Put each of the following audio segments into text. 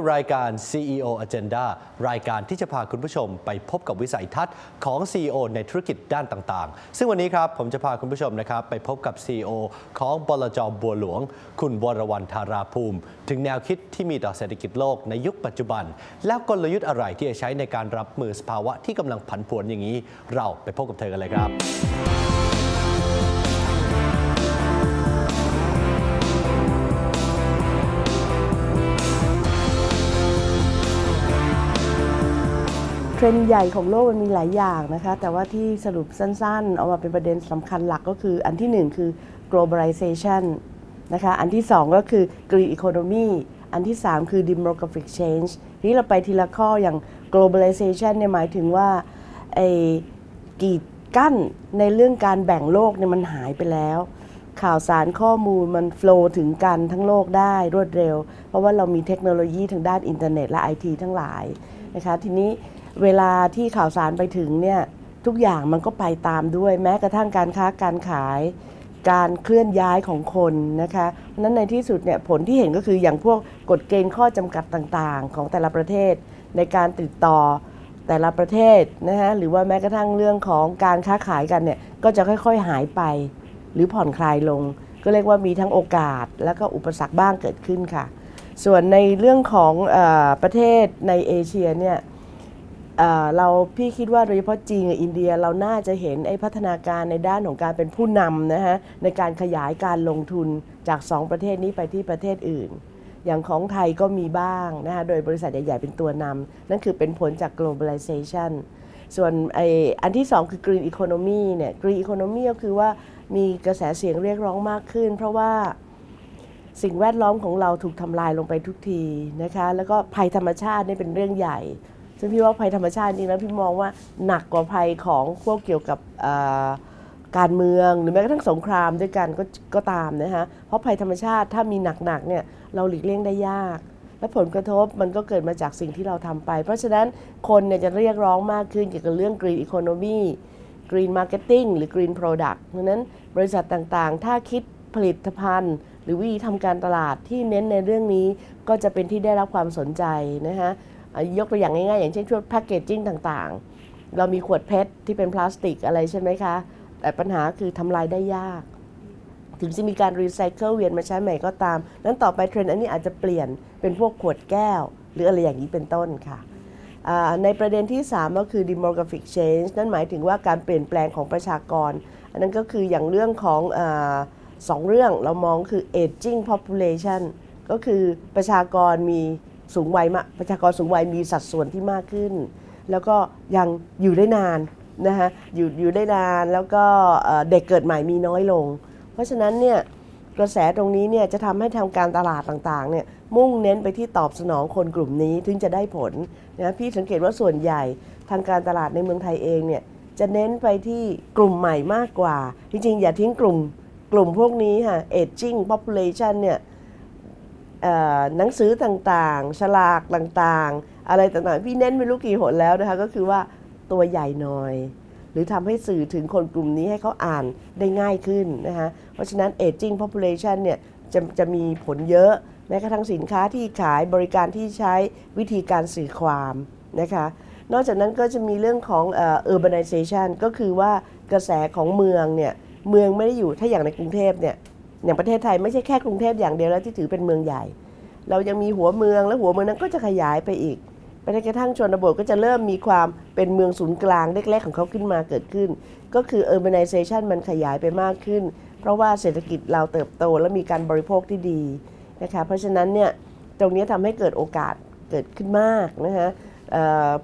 กับรายการ CEO Agenda รายการที่จะพาคุณผู้ชมไปพบกับวิสัยทัศน์ของ CEO ในธุรกิจด้านต่างๆ ซึ่งวันนี้ครับผมจะพาคุณผู้ชมนะครับไปพบกับ CEO ของบลจบัวหลวง คุณวรวรรณธาราภูมิ ถึงแนวคิดที่มีต่อเศรษฐกิจโลกในยุคปัจจุบัน แล้วกลยุทธ์อะไรที่จะใช้ในการรับมือสภาวะที่กำลังผันผวนอย่างนี้ เราไปพบกับเธอกันเลยครับ เทรนด์ใหญ่ของโลกมันมีหลายอย่างนะคะ แต่ว่าที่สรุปสั้นๆ เอามาเป็นประเด็นสำคัญหลักก็คือ อันที่หนึ่งคือ globalization นะคะ อันที่สองก็คือ green economy อันที่สามคือ demographic change ทีนี้เราไปทีละข้ออย่าง globalization เนี่ยหมายถึงว่าไอ้กีดกั้นในเรื่องการแบ่งโลกเนี่ยมันหายไปแล้ว ข่าวสารข้อมูลมันโฟล์ถึงกันทั้งโลกได้รวดเร็ว เพราะว่าเรามีเทคโนโลยีทางด้านอินเทอร์เน็ตและไอทีทั้งหลายนะคะทีนี้ เวลาที่ข่าวสารไปถึงเนี่ยทุกอย่างมันก็ไปตามด้วย แม้กระทั่งการค้าการขาย การเคลื่อนย้ายของคนนะคะเพราะนั้นในที่สุดเนี่ยผลที่เห็นก็คืออย่างพวกกฎเกณฑ์ข้อจำกัดต่างๆ ของแต่ละประเทศ ในการติดต่อแต่ละประเทศนะฮะหรือว่าแม้กระทั่งเรื่องของการค้าขายกันเนี่ยก็จะค่อยๆหายไป หรือผ่อนคลายลง ก็เรียกว่ามีทั้งโอกาส แล้วก็อุปสรรคบ้างเกิดขึ้นค่ะ ส่วนในเรื่องของอประเทศในเอเชียเนี่ย เราพี่คิดว่าโดยเฉพาะจีนกับอินเดียเราน่าจะเห็นไอ้พัฒนาการในด้านของการเป็นผู้นำนะฮะในการขยายการลงทุนจาก 2 ประเทศนี้ไปที่ประเทศอื่น อย่างของไทยก็มีบ้างนะคะโดยบริษัทใหญ่ ๆ เป็นตัวนำนั่นคือเป็นผลจาก globalization ส่วนไออันที่ 2 คือ green economy เนี่ย green economy ก็คือว่ามีกระแสเสียงเรียกร้องมากขึ้น เพราะว่าสิ่งแวดล้อมของเราถูกทำลายลงไปทุกทีนะคะแล้วก็ภัยธรรมชาตินี่เป็นเรื่องใหญ่ ซึ่งพี่ว่าภัยธรรมชาติจริงแล้วพี่มองว่าหนักกว่าภัยของพวกเกี่ยวกับการเมืองหรือแม้กระทั่งสงครามด้วยกันก็ก็ตามนะคะเพราะภัยธรรมชาติถ้ามีหนักๆเนี่ยเราหลีกเลี่ยงได้ยาก และผลกระทบมันก็เกิดมาจากสิ่งที่เราทำไป เพราะฉะนั้นคนเนี่ยจะเรียกร้องมากขึ้นเกี่ยวกับเรื่อง green economy green marketing หรือ green product เพราะนั้นบริษัทต่างๆ ถ้าคิดผลิตภัณฑ์ หรือวิธีทำการตลาดที่เน้นในเรื่องนี้ก็จะเป็นที่ได้รับความสนใจนะคะ ยกตัวอย่างง่ายๆ อย่างเช่นช่วงแพคเกจจิ้งต่างๆ เรามีขวดเพชรที่เป็นพลาสติกอะไรใช่ไหมคะ แต่ปัญหาคือทำลายได้ยาก ถึงจะมีการรีไซเคิลเวียนมาใช้ใหม่ก็ตาม นั้นต่อไปเทรนด์อันนี้อาจจะเปลี่ยนเป็นพวกขวดแก้ว หรืออะไรอย่างนี้เป็นต้นค่ะในประเด็นที่ 3 ก็คือ demographic change นั่นหมายถึงว่าการเปลี่ยนแปลงของประชากร อันนั้นก็คืออย่างเรื่องของอสองเรื่องเรามองคือ aging population ก็คือประชากรมี สูงวัยมาประชากรสูงวัยมีสัดส่วนที่มากขึ้น แล้วก็ยังอยู่ได้นานนะคะอยู่อยู่ได้นานแล้วก็เด็กเกิดใหม่มีน้อยลง เพราะฉะนั้นเนี่ยกระแสตรงนี้เนี่ยจะทำให้ทางการตลาดต่างๆเนี่ยมุ่งเน้นไปที่ตอบสนองคนกลุ่มนี้ถึงจะได้ผลนะพี่สังเกตว่าส่วนใหญ่ทางการตลาดในเมืองไทยเองเนี่ยจะเน้นไปที่กลุ่มใหม่มากกว่า จริงๆ อย่าทิ้งกลุ่มกลุ่มพวกนี้ค่ะ aging population เนี่ย หนังสือต่างๆ ฉลากต่างๆ อะไรต่างๆ พี่เน้นไม่รู้กี่หนแล้วนะคะ ก็คือว่าตัวใหญ่หน่อย หรือทำให้สื่อถึงคนกลุ่มนี้ให้เขาอ่านได้ง่ายขึ้นนะคะ เพราะฉะนั้น aging population เนี่ยจะจะมีผลเยอะแม้กระทั่งสินค้าที่ขายบริการที่ใช้วิธีการสื่อความนะคะ นอกจากนั้นก็จะมีเรื่องของเออ urbanization ก็คือว่ากระแสของเมืองเนี่ยเมืองไม่ได้อยู่ถ้าอย่างในกรุงเทพเนี่ย อย่างประเทศไทยไม่ใช่แค่กรุงเทพอย่างเดียวแล้วที่ถือเป็นเมืองใหญ่ เรายังมีหัวเมืองและหัวเมืองนั้นก็จะขยายไปอีกไปจนกระทั่งชนบทก็จะเริ่มมีความเป็นเมืองศูนย์กลางเล็ก ๆ ของเขาขึ้นมาเกิดขึ้น ก็คือ urbanization มันขยายไปมากขึ้น เพราะว่าเศรษฐกิจเราเติบโตและมีการบริโภคที่ดีนะคะเพราะฉะนั้นเนี่ยตรงนี้ทำให้เกิดโอกาสเกิดขึ้นมากนะคะ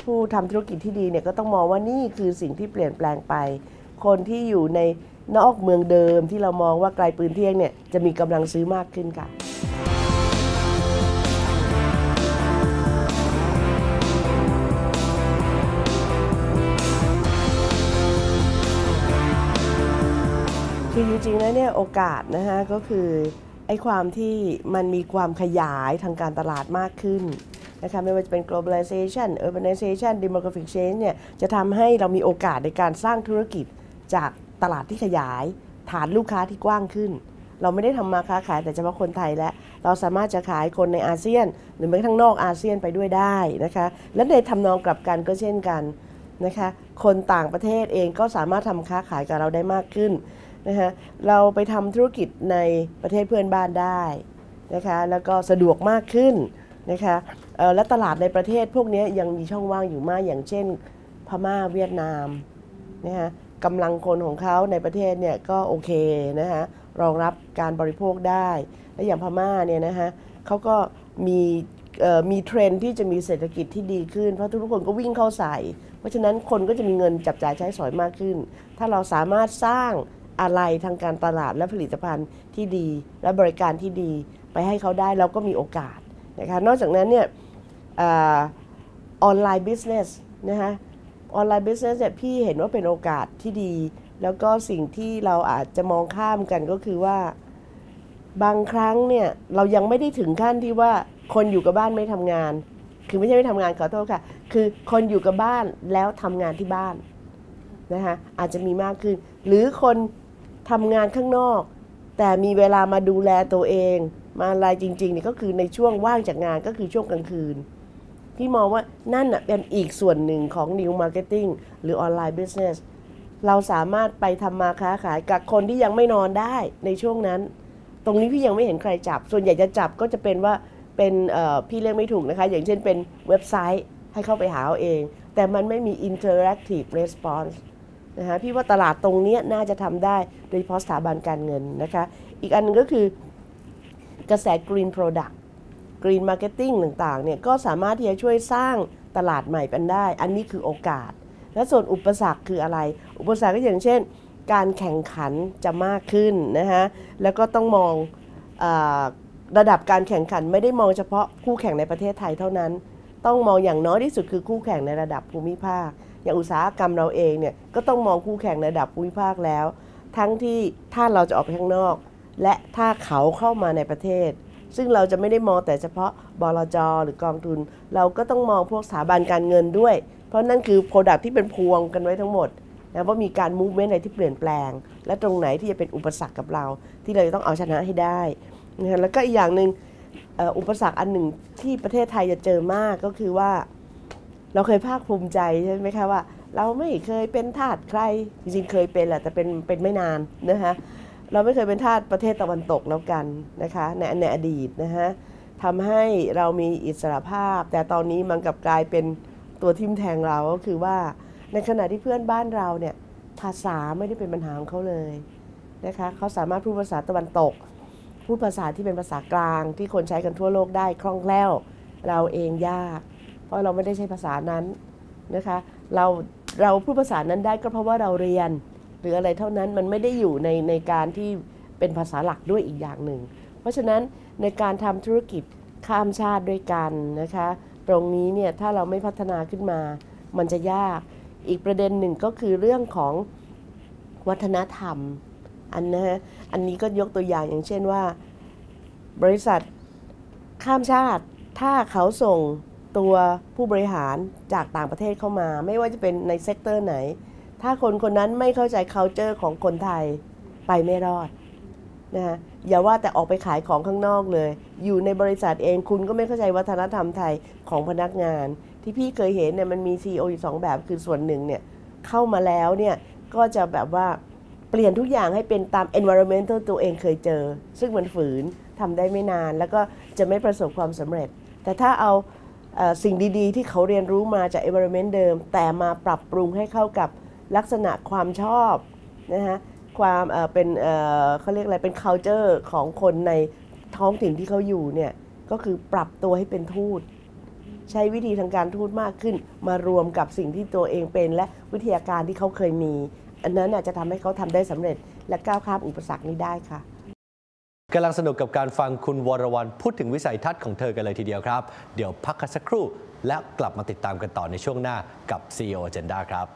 ผู้ทำธุรกิจที่ดีเนี่ยก็ต้องมองว่านี่คือสิ่งที่เปลี่ยนแปลงไป คนที่อยู่ใน นอกเมืองเดิมที่เรามองว่าไกลปืนเที่ยงเนี่ยจะมีกำลังซื้อมากขึ้นค่ะคือจริงๆแล้วเนี่ยโอกาสนะฮะก็คือไอ้ความที่มันมีความขยายทางการตลาดมากขึ้นนะคะไม่ว่าจะเป็น globalization urbanization demographic change เนี่ยจะทำให้เรามีโอกาสในการสร้างธุรกิจจาก ตลาดที่ขยาย ฐานลูกค้าที่กว้างขึ้น เราไม่ได้ทำมาค้าขายแต่เฉพาะคนไทยแล้วเราสามารถจะขายคนในอาเซียน หรือแม้กระทั่งนอกอาเซียนไปด้วยได้นะคะ และในทำนองกลับกันก็เช่นกันนะคะ คนต่างประเทศเองก็สามารถทำค้าขายกับเราได้มากขึ้นนะคะเราไปทำธุรกิจในประเทศเพื่อนบ้านได้นะคะแล้วก็สะดวกมากขึ้นนะคะและตลาดในประเทศพวกนี้ยังมีช่องว่างอยู่มากอย่างเช่น พม่าเวียดนามนะคะ กำลังคนของเขาในประเทศเนี่ยก็โอเคนะคะรองรับการบริโภคได้ และอย่างพม่าเนี่ยนะคะเขาก็มีมีเทรนที่จะมีเศรษฐกิจที่ดีขึ้น เพราะทุกคนก็วิ่งเข้าใส่ เพราะฉะนั้นคนก็จะมีเงินจับจ่ายใช้สอยมากขึ้น ถ้าเราสามารถสร้างอะไรทางการตลาดและผลิตภัณฑ์ที่ดี และบริการที่ดีไปให้เขาได้เราก็มีโอกาสนะคะนอกจากนั้นเนี่ยออนไลน์บิสเนสนะคะ ออนไลน์บิสเนสเนี่ยพี่เห็นว่าเป็นโอกาสที่ดี แล้วก็สิ่งที่เราอาจจะมองข้ามกันก็คือว่า บางครั้งเนี่ยเรายังไม่ได้ถึงขั้นที่ว่าคนอยู่กับบ้านไม่ทำงาน คือไม่ใช่ไม่ทำงานขอโทษค่ะ คือคนอยู่กับบ้านแล้วทำงานที่บ้านนะคะอาจจะมีมากขึ้น หรือคนทำงานข้างนอก แต่มีเวลามาดูแลตัวเอง มาอะไรจริงๆเนี่ยก็คือในช่วงว่างจากงานก็คือช่วงกลางคืน พี่มองว่านั่นเป็นอีกส่วนหนึ่งของ New Marketing หรือออนไลน์ Business เราสามารถไปทำมาค้าขายกับคนที่ยังไม่นอนได้ในช่วงนั้น ตรงนี้พี่ยังไม่เห็นใครจับ ส่วนใหญ่จะจับก็จะเป็นว่าเป็นพี่เรียกไม่ถูกนะคะ อย่างเช่นเป็นเว็บไซต์ให้เข้าไปหาเอาเอง แต่มันไม่มี interactive response นะคะพี่ว่าตลาดตรงนี้น่าจะทำได้โดยเฉพาะสถาบันการเงินนะคะ อีกอันนึงก็คือกระแส green product green marketing ต่างๆเนี่ยก็สามารถที่จะช่วยสร้างตลาดใหม่เป็นได้ อันนี้คือโอกาส และส่วนอุปสรรคคืออะไร อุปสรรคก็อย่างเช่น การแข่งขันจะมากขึ้นนะคะแล้วก็ต้องมองอระดับการแข่งขันไม่ได้มองเฉพาะคู่แข่งในประเทศไทยเท่านั้น ต้องมองอย่างน้อยที่สุดคือคู่แข่งในระดับภูมิภาค อย่างอุตสาหกรรมเราเองเนี่ยก็ต้องมองคู่แข่งในระดับภูมิภาคแล้ว ทั้งที่ถ้าเราจะออกไปข้างนอก และถ้าเขาเข้ามาในประเทศ ซึ่งเราจะไม่ได้มองแต่เฉพาะบลจหรือกองทุน เราก็ต้องมองพวกสถาบันการเงินด้วย เพราะนั่นคือโปรดักที่เป็นพวงกันไว้ทั้งหมดนะว่ามีการมูฟเมนต์อะไรที่เปลี่ยนแปลง และตรงไหนที่จะเป็นอุปสรรคกับเรา ที่เราจะต้องเอาชนะให้ได้นะฮะแล้วก็อีกอย่างหนึ่งอุปสรรคอันหนึ่งที่ประเทศไทยจะเจอมากก็คือว่า เราเคยภาคภูมิใจใช่ไหมคะว่า เราไม่เคยเป็นทาสใครจริงๆเคยเป็นแหละแต่เป็นเป็นไม่นานนะคะ เราไม่เคยเป็นทาสประเทศตะวันตกแล้วกันนะคะในในอดีตนะคะทำให้เรามีอิสรภาพ แต่ตอนนี้มันกลับกลายเป็นตัวทิมแทงเราก็คือว่าในขณะที่เพื่อนบ้านเราเนี่ยภาษาไม่ได้เป็นปัญหาของเขาเลยนะคะเขาสามารถพูดภาษาตะวันตก พูดภาษาที่เป็นภาษากลางที่คนใช้กันทั่วโลกได้คล่องแคล่ว เราเองยาก เพราะเราไม่ได้ใช้ภาษานั้นนะคะเราเราพูดภาษานั้นได้ก็เพราะว่าเราเรียน รืออะไรเท่านั้นมันไม่ได้อยู่ในในการที่เป็นภาษาหลักด้วยอีกอย่างหนึ่ง เพราะฉะนั้นในการทำธุรกิจข้ามชาติด้วยกันนะคะ ตรงนี้เนี่ยถ้าเราไม่พัฒนาขึ้นมา มันจะยาก อีกประเด็นหนึ่งก็คือเรื่องของวัฒนธรรม อันนะฮะอันนี้ก็ยกตัวอย่างอย่างเช่นว่า บริษัทข้ามชาติ ถ้าเขาส่งตัวผู้บริหารจากต่างประเทศเข้ามา ไม่ว่าจะเป็นในเซกเตอร์ไหน ถ้าคนคนนั้นไม่เข้าใจ culture ของคนไทยไปไม่รอดนะฮะอย่าว่าแต่ออกไปขายของข้างนอกเลย อยู่ในบริษัทเองคุณก็ไม่เข้าใจวัฒนธรรมไทยของพนักงาน ที่พี่เคยเห็นเนี่ยมันมี CEO อยู่สองแบบคือส่วนหนึ่งเนี่ยเข้ามาแล้วเนี่ยก็จะแบบว่าเปลี่ยนทุกอย่างให้เป็นตาม environmental ตัวเองเคยเจอ ซึ่งมันฝืนทำได้ไม่นาน แล้วก็จะไม่ประสบความสำเร็จ แต่ถ้าเอาสิ่งดีๆ ที่เขาเรียนรู้มาจาก environment เดิม แต่มาปรับปรุงให้เข้ากับ ลักษณะความชอบนะฮะความเป็นเขาเรียกอะไรเป็น culture ของคนในท้องถิ่นที่เขาอยู่เนี่ยก็คือปรับตัวให้เป็นทูต ใช้วิธีทางการทูตมากขึ้น มารวมกับสิ่งที่ตัวเองเป็น และวิทยาการที่เขาเคยมี อันนั้นจะทำให้เขาทำได้สำเร็จ และก้าวข้ามอุปสรรคนี้ได้ค่ะกำลังสนุกกับการฟังคุณวรวรรณพูดถึงวิสัยทัศน์ของเธอกันเลยทีเดียวครับ เดี๋ยวพักกันสักครู่ และกลับมาติดตามกันต่อในช่วงหน้ากับ CEO Agenda ครับ